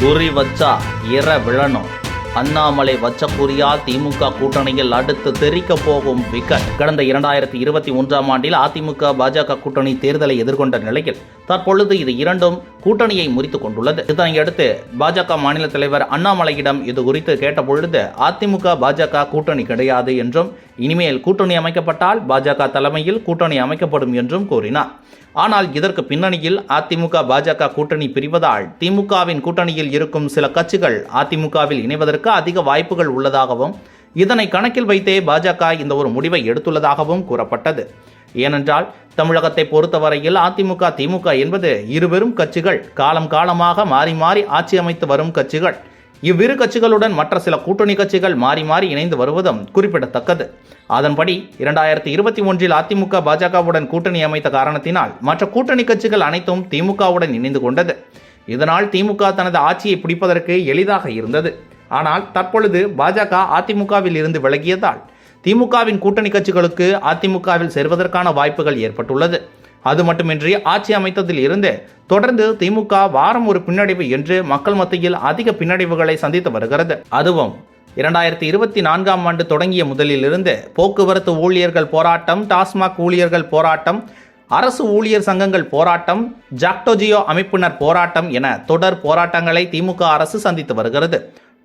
குறி வச்சா இற விழணும். அண்ணாமலை வச்சக்குரியா திமுக கூட்டணியில் அடுத்து தெரிக்க போகும் விக்கெட். கடந்த இரண்டாயிரத்தி இருபத்தி ஒன்றாம் ஆண்டில் அதிமுக பாஜக கூட்டணி தேர்தலை எதிர்கொண்ட நிலையில் தற்பொழுது இது இரண்டும் கூட்டணியை முறித்துக் கொண்டுள்ளது. இதனையடுத்து பாஜக மாநில தலைவர் அண்ணாமலையிடம் இது குறித்து கேட்டபொழுது அதிமுக பாஜக கூட்டணி கிடையாது என்றும் இனிமேல் கூட்டணி அமைக்கப்பட்டால் பாஜக தலைமையில் கூட்டணி அமைக்கப்படும் என்றும் கூறினார். ஆனால் இதற்கு பின்னணியில் அதிமுக பாஜக கூட்டணி பிரிவதால் திமுகவின் கூட்டணியில் இருக்கும் சில கட்சிகள் அதிமுகவில் இணைவதற்கு அதிக வாய்ப்புகள் உள்ளதாகவும் இதனை கணக்கில் வைத்தே பாஜக இந்த ஒரு முடிவை எடுத்துள்ளதாகவும் கூறப்பட்டது. ஏனென்றால் தமிழகத்தை பொறுத்தவரையில் அதிமுக திமுக என்பது இருவரும் கட்சிகள். காலம் காலமாக மாறி மாறி ஆட்சி அமைத்து வரும் கட்சிகள். இவ்விரு கட்சிகளுடன் மற்ற சில கூட்டணி கட்சிகள் மாறி மாறி இணைந்து வருவதும் குறிப்பிடத்தக்கது. அதன்படி இரண்டாயிரத்தி இருபத்தி ஒன்றில் அதிமுக பாஜகவுடன் கூட்டணி அமைத்த காரணத்தினால் மற்ற கூட்டணி கட்சிகள் அனைத்தும் திமுகவுடன் இணைந்து கொண்டது. இதனால் திமுக தனது ஆட்சியை பிடிப்பதற்கு எளிதாக இருந்தது. ஆனால் தற்பொழுது பாஜக அதிமுகவில் இருந்து விலகியதால் திமுகவின் கூட்டணி கட்சிகளுக்கு அதிமுகவில் சேர்வதற்கான வாய்ப்புகள் ஏற்பட்டுள்ளது. அது மட்டுமின்றி ஆட்சி அமைத்ததில் இருந்து தொடர்ந்து திமுக வாரம் ஒரு பின்னடைவு என்று மக்கள் மத்தியில் அதிக பின்னடைவுகளை சந்தித்து வருகிறது. அதுவும் இரண்டாயிரத்தி இருபத்தி நான்காம் ஆண்டு தொடங்கிய முதலிலிருந்து போக்குவரத்து ஊழியர்கள் போராட்டம் டாஸ்மாக் ஊழியர்கள் போராட்டம் அரசு ஊழியர் சங்கங்கள் போராட்டம் ஜாக்டோஜியோ அமைப்பினர் போராட்டம் என தொடர் போராட்டங்களை திமுக அரசு சந்தித்து வருகிறது.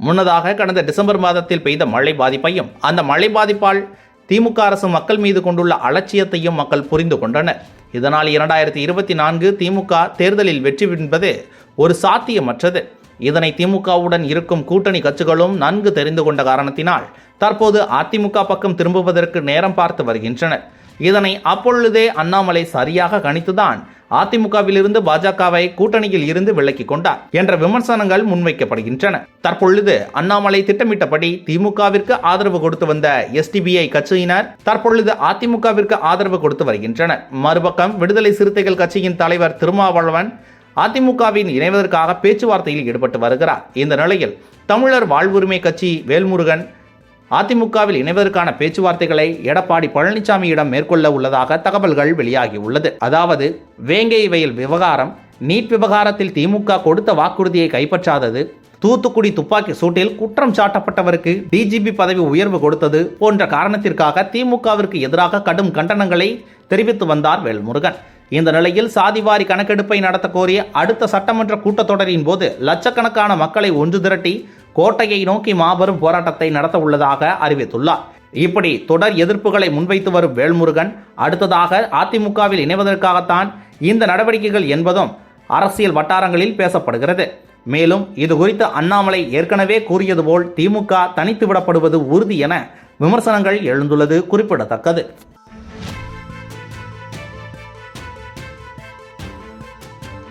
முன்னதாக கடந்த டிசம்பர் மாதத்தில் பெய்த மழை பாதிப்பையும் அந்த மழை பாதிப்பால் திமுக அரசு மக்கள் மீது கொண்டுள்ள அலட்சியத்தையும் மக்கள் புரிந்து கொண்டனர். இதனால் இரண்டாயிரத்தி இருபத்தி நான்கு திமுக தேர்தலில் வெற்றி என்பது ஒரு சாத்தியமற்றது. இதனை திமுகவுடன் இருக்கும் கூட்டணி கட்சிகளும் நன்கு தெரிந்து கொண்ட காரணத்தினால் தற்போது அதிமுக பக்கம் திரும்புவதற்கு நேரம் பார்த்து வருகின்றனர். இதனை அப்பொழுதே அண்ணாமலை சரியாக கணித்துதான் அதிமுகவிலிருந்து பாஜகவை கூட்டணியில் இருந்து விலக்கிக் கொண்டார் என்ற விமர்சனங்கள் முன்வைக்கப்படுகின்றன. தற்பொழுது அண்ணாமலை திட்டமிட்டபடி திமுகவிற்கு ஆதரவு கொடுத்து வந்த எஸ்டிபிஐ கட்சியினர் தற்பொழுது அதிமுகவிற்கு ஆதரவு கொடுத்து வருகின்றனர். மறுபக்கம் விடுதலை சிறுத்தைகள் கட்சியின் தலைவர் திருமாவளவன் அதிமுகவின் இணைவதற்காக பேச்சுவார்த்தையில் ஈடுபட்டு வருகிறார். இந்த நிலையில் தமிழர் வாழ்வுரிமை கட்சி வேல்முருகன் அதிமுகவில் இணைவதற்கான பேச்சுவார்த்தைகளை எடப்பாடி பழனிசாமியிடம் மேற்கொள்ள உள்ளதாக தகவல்கள் வெளியாகியுள்ளது. அதாவது வேங்கை வயல் விவகாரம் நீட் விவகாரத்தில் திமுக கொடுத்த வாக்குறுதியை கைப்பற்றாதது தூத்துக்குடி துப்பாக்கி சூட்டில் குற்றம் சாட்டப்பட்டவருக்கு டிஜிபி பதவி உயர்வு கொடுத்தது போன்ற காரணத்திற்காக திமுகவிற்கு எதிராக கடும் கண்டனங்களை தெரிவித்து வந்தார் வேல்முருகன். இந்த நிலையில் சாதிவாரி கணக்கெடுப்பை நடத்த கோரிய அடுத்த சட்டமன்ற கூட்டத்தொடரின் போது லட்சக்கணக்கான மக்களை ஒன்று திரட்டி கோட்டையை நோக்கி மாபெரும் போராட்டத்தை நடத்த உள்ளதாக அறிவித்துள்ளார். இப்படி தொடர் எதிர்ப்புகளை முன்வைத்து வரும் வேல்முருகன் அடுத்ததாக அதிமுகவில் இணைவதற்காகத்தான் இந்த நடவடிக்கைகள் என்பதும் அரசியல் வட்டாரங்களில் பேசப்படுகிறது. மேலும் இது குறித்து அண்ணாமலை ஏற்கனவே கூறியது போல் திமுக தனித்து விடப்படுவது உறுதி என விமர்சனங்கள் எழுந்துள்ளது குறிப்பிடத்தக்கது.